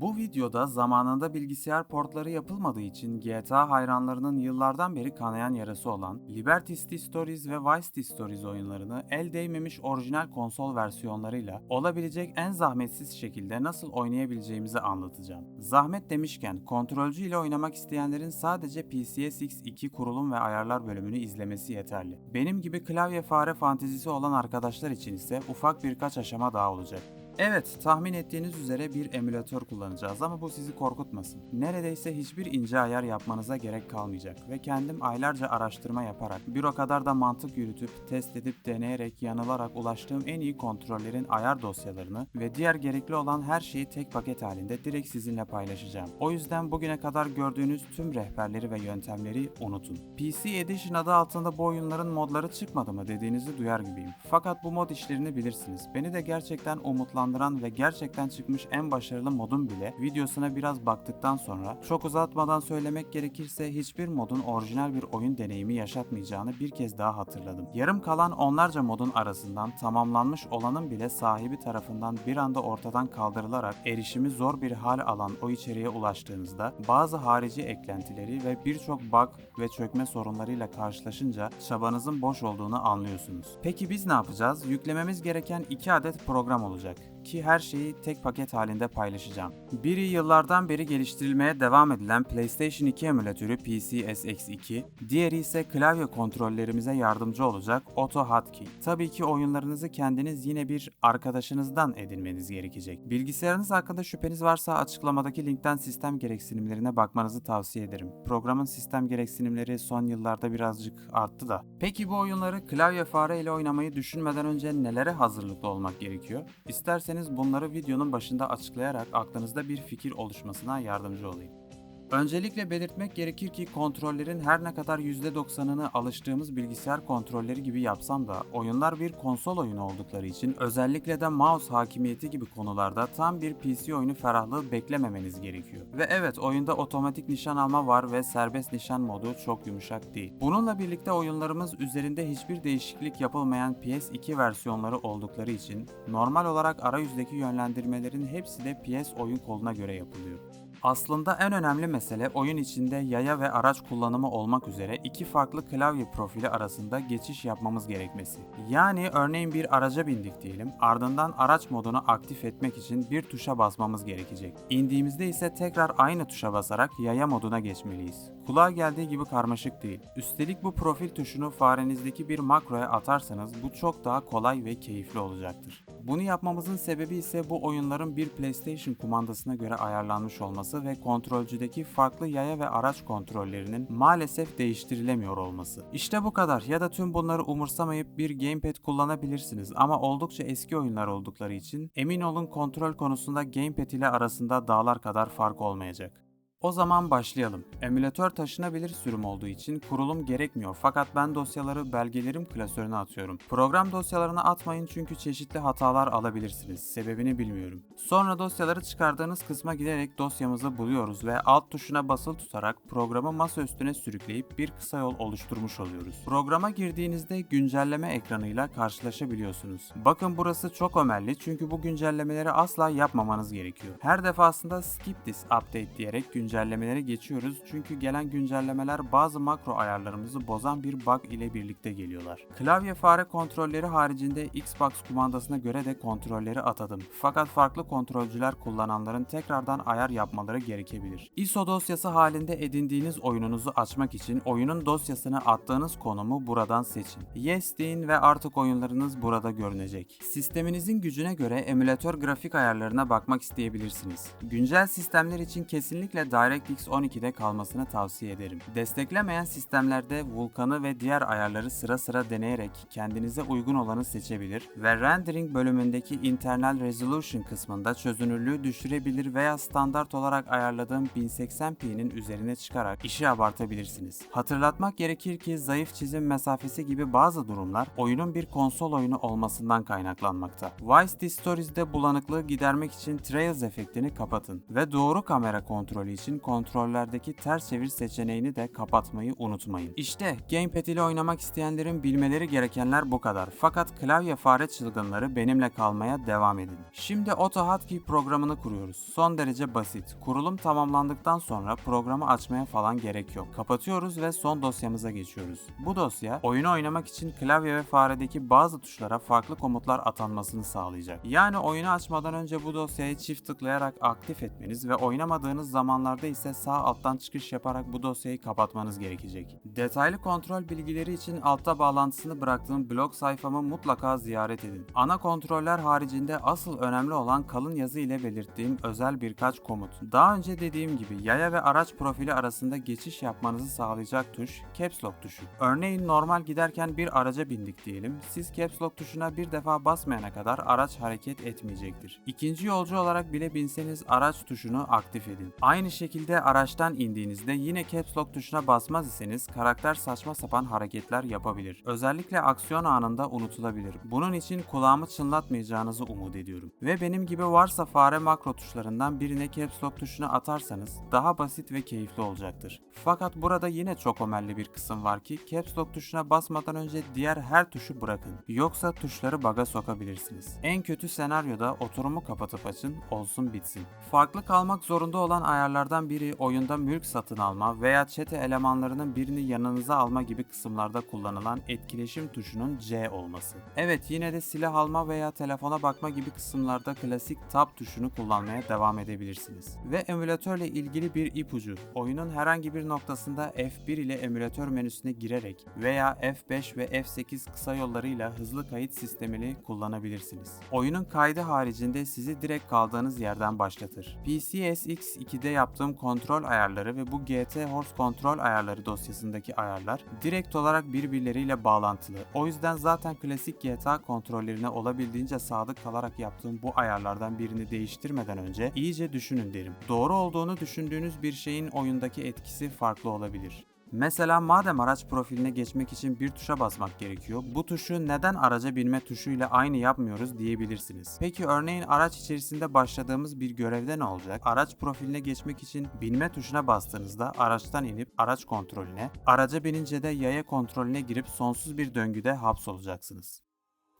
Bu videoda zamanında bilgisayar portları yapılmadığı için GTA hayranlarının yıllardan beri kanayan yarası olan Liberty City Stories ve Vice City Stories oyunlarını el değmemiş orijinal konsol versiyonlarıyla olabilecek en zahmetsiz şekilde nasıl oynayabileceğimizi anlatacağım. Zahmet demişken kontrolcü ile oynamak isteyenlerin sadece PCSX 2 kurulum ve ayarlar bölümünü izlemesi yeterli. Benim gibi klavye fare fantezisi olan arkadaşlar için ise ufak birkaç aşama daha olacak. Evet, tahmin ettiğiniz üzere bir emülatör kullanacağız ama bu sizi korkutmasın. Neredeyse hiçbir ince ayar yapmanıza gerek kalmayacak ve kendim aylarca araştırma yaparak, bir o kadar da mantık yürütüp, test edip, deneyerek, yanılarak ulaştığım en iyi kontrollerin ayar dosyalarını ve diğer gerekli olan her şeyi tek paket halinde direkt sizinle paylaşacağım. O yüzden bugüne kadar gördüğünüz tüm rehberleri ve yöntemleri unutun. PC Edition adı altında bu oyunların modları çıkmadı mı dediğinizi duyar gibiyim. Fakat bu mod işlerini bilirsiniz. Beni de gerçekten umutlandıran ve gerçekten çıkmış en başarılı modun bile videosuna biraz baktıktan sonra çok uzatmadan söylemek gerekirse hiçbir modun orijinal bir oyun deneyimi yaşatmayacağını bir kez daha hatırladım. Yarım kalan onlarca modun arasından tamamlanmış olanın bile sahibi tarafından bir anda ortadan kaldırılarak erişimi zor bir hal alan o içeriğe ulaştığınızda bazı harici eklentileri ve birçok bug ve çökme sorunlarıyla karşılaşınca çabanızın boş olduğunu anlıyorsunuz. Peki biz ne yapacağız? Yüklememiz gereken 2 adet program olacak ki her şeyi tek paket halinde paylaşacağım. Biri yıllardan beri geliştirilmeye devam edilen PlayStation 2 emülatörü PCSX2, diğeri ise klavye kontrollerimize yardımcı olacak Auto Hotkey. Tabii ki oyunlarınızı kendiniz yine bir arkadaşınızdan edinmeniz gerekecek. Bilgisayarınız hakkında şüpheniz varsa açıklamadaki linkten sistem gereksinimlerine bakmanızı tavsiye ederim. Programın sistem gereksinimleri son yıllarda birazcık arttı da. Peki bu oyunları klavye fare ile oynamayı düşünmeden önce nelere hazırlıklı olmak gerekiyor? İsterseniz bunları videonun başında açıklayarak aklınızda bir fikir oluşmasına yardımcı olayım. Öncelikle belirtmek gerekir ki kontrollerin her ne kadar %90'ını alıştığımız bilgisayar kontrolleri gibi yapsam da oyunlar bir konsol oyunu oldukları için özellikle de mouse hakimiyeti gibi konularda tam bir PC oyunu ferahlığı beklememeniz gerekiyor. Ve evet oyunda otomatik nişan alma var ve serbest nişan modu çok yumuşak değil. Bununla birlikte oyunlarımız üzerinde hiçbir değişiklik yapılmayan PS2 versiyonları oldukları için normal olarak arayüzdeki yönlendirmelerin hepsi de PS oyun koluna göre yapılıyor. Aslında en önemli mesele oyun içinde yaya ve araç kullanımı olmak üzere iki farklı klavye profili arasında geçiş yapmamız gerekmesi. Yani örneğin bir araca bindik diyelim, ardından araç modunu aktif etmek için bir tuşa basmamız gerekecek. İndiğimizde ise tekrar aynı tuşa basarak yaya moduna geçmeliyiz. Kulağa geldiği gibi karmaşık değil. Üstelik bu profil tuşunu farenizdeki bir makroya atarsanız bu çok daha kolay ve keyifli olacaktır. Bunu yapmamızın sebebi ise bu oyunların bir PlayStation kumandasına göre ayarlanmış olması ve kontrolcüdeki farklı yaya ve araç kontrollerinin maalesef değiştirilemiyor olması. İşte bu kadar ya da tüm bunları umursamayıp bir gamepad kullanabilirsiniz ama oldukça eski oyunlar oldukları için emin olun kontrol konusunda gamepad ile arasında dağlar kadar fark olmayacak. O zaman başlayalım. Emülatör taşınabilir sürüm olduğu için kurulum gerekmiyor fakat ben dosyaları belgelerim klasörüne atıyorum. Program dosyalarına atmayın çünkü çeşitli hatalar alabilirsiniz. Sebebini bilmiyorum. Sonra dosyaları çıkardığınız kısma giderek dosyamızı buluyoruz ve alt tuşuna basılı tutarak programı masa üstüne sürükleyip bir kısa yol oluşturmuş oluyoruz. Programa girdiğinizde güncelleme ekranıyla karşılaşabiliyorsunuz. Bakın burası çok önemli çünkü bu güncellemeleri asla yapmamanız gerekiyor. Her defasında skip this update diyerek güncellemelere geçiyoruz çünkü gelen güncellemeler bazı makro ayarlarımızı bozan bir bug ile birlikte geliyorlar. Klavye fare kontrolleri haricinde Xbox kumandasına göre de kontrolleri atadım. Fakat farklı kontrolcüler kullananların tekrardan ayar yapmaları gerekebilir. ISO dosyası halinde edindiğiniz oyununuzu açmak için oyunun dosyasını attığınız konumu buradan seçin. Yes deyin ve artık oyunlarınız burada görünecek. Sisteminizin gücüne göre emülatör grafik ayarlarına bakmak isteyebilirsiniz. Güncel sistemler için kesinlikle DirectX 12'de kalmasını tavsiye ederim. Desteklemeyen sistemlerde Vulkan'ı ve diğer ayarları sıra sıra deneyerek kendinize uygun olanı seçebilir ve Rendering bölümündeki Internal Resolution kısmında çözünürlüğü düşürebilir veya standart olarak ayarladığım 1080p'nin üzerine çıkarak işi abartabilirsiniz. Hatırlatmak gerekir ki zayıf çizim mesafesi gibi bazı durumlar oyunun bir konsol oyunu olmasından kaynaklanmakta. Vice City Stories'de bulanıklığı gidermek için Trails efektini kapatın ve doğru kamera kontrolü için için kontrollerdeki ters çevir seçeneğini de kapatmayı unutmayın. İşte Gamepad ile oynamak isteyenlerin bilmeleri gerekenler bu kadar. Fakat klavye fare çılgınları benimle kalmaya devam edin. Şimdi AutoHotkey programını kuruyoruz. Son derece basit. Kurulum tamamlandıktan sonra programı açmaya falan gerek yok. Kapatıyoruz ve son dosyamıza geçiyoruz. Bu dosya oyunu oynamak için klavye ve faredeki bazı tuşlara farklı komutlar atanmasını sağlayacak. Yani oyunu açmadan önce bu dosyayı çift tıklayarak aktif etmeniz ve oynamadığınız zamanlarda ise sağ alttan çıkış yaparak bu dosyayı kapatmanız gerekecek. Detaylı kontrol bilgileri için altta bağlantısını bıraktığım blog sayfamı mutlaka ziyaret edin. Ana kontroller haricinde asıl önemli olan kalın yazı ile belirttiğim özel birkaç komut. Daha önce dediğim gibi yaya ve araç profili arasında geçiş yapmanızı sağlayacak tuş Caps Lock tuşu. Örneğin normal giderken bir araca bindik diyelim. Siz Caps Lock tuşuna bir defa basmayana kadar araç hareket etmeyecektir. İkinci yolcu olarak bile binseniz araç tuşunu aktif edin. Aynı şekilde araçtan indiğinizde yine Caps Lock tuşuna basmaz iseniz karakter saçma sapan hareketler yapabilir. Özellikle aksiyon anında unutulabilir. Bunun için kulağımı çınlatmayacağınızı umut ediyorum. Ve benim gibi varsa fare makro tuşlarından birine Caps Lock tuşuna atarsanız daha basit ve keyifli olacaktır. Fakat burada yine çok ömelli bir kısım var ki Caps Lock tuşuna basmadan önce diğer her tuşu bırakın. Yoksa tuşları baga sokabilirsiniz. En kötü senaryoda oturumu kapatıp açın, olsun bitsin. Farklı kalmak zorunda olan ayarlardan biri oyunda mülk satın alma veya çete elemanlarının birini yanınıza alma gibi kısımlarda kullanılan etkileşim tuşunun C olması. Evet yine de silah alma veya telefona bakma gibi kısımlarda klasik tab tuşunu kullanmaya devam edebilirsiniz. Ve emülatörle ilgili bir ipucu. Oyunun herhangi bir noktasında F1 ile emülatör menüsüne girerek veya F5 ve F8 kısa yollarıyla hızlı kayıt sistemini kullanabilirsiniz. Oyunun kaydı haricinde sizi direkt kaldığınız yerden başlatır. PCSX 2'de yaptığım kontrol ayarları ve bu GT Horse kontrol ayarları dosyasındaki ayarlar direkt olarak birbirleriyle bağlantılı. O yüzden zaten klasik GTA kontrollerine olabildiğince sadık kalarak yaptığım bu ayarlardan birini değiştirmeden önce iyice düşünün derim. Doğru olduğunu düşündüğünüz bir şeyin oyundaki etkisi farklı olabilir. Mesela madem araç profiline geçmek için bir tuşa basmak gerekiyor, bu tuşu neden araca binme tuşuyla aynı yapmıyoruz diyebilirsiniz. Peki örneğin araç içerisinde başladığımız bir görevde ne olacak? Araç profiline geçmek için binme tuşuna bastığınızda araçtan inip araç kontrolüne, araca binince de yaya kontrolüne girip sonsuz bir döngüde hapsolacaksınız.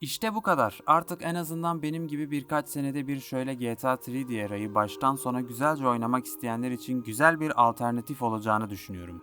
İşte bu kadar. Artık en azından benim gibi birkaç senede bir şöyle GTA 3D erayı baştan sona güzelce oynamak isteyenler için güzel bir alternatif olacağını düşünüyorum.